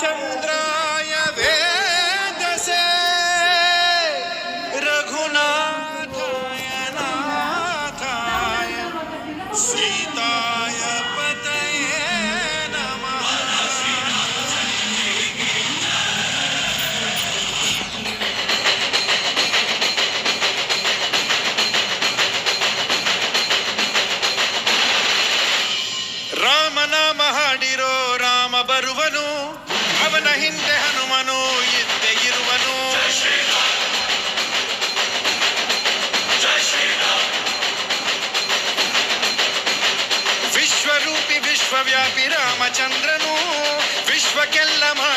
चंद्राय वेदसे रघुनाथाय नाथाय। सीता ಬರುವನು ಅವನ ಹಿಂದೆ ಹನುಮನು ಇದ್ದೆ ಇರುವನು ವಿಶ್ವರೂಪಿ ವಿಶ್ವವ್ಯಾಪಿ ರಾಮಚಂದ್ರನು ವಿಶ್ವಕ್ಕೆಲ್ಲ ಮಾದರಿ ಶ್ರೀರಾಮನು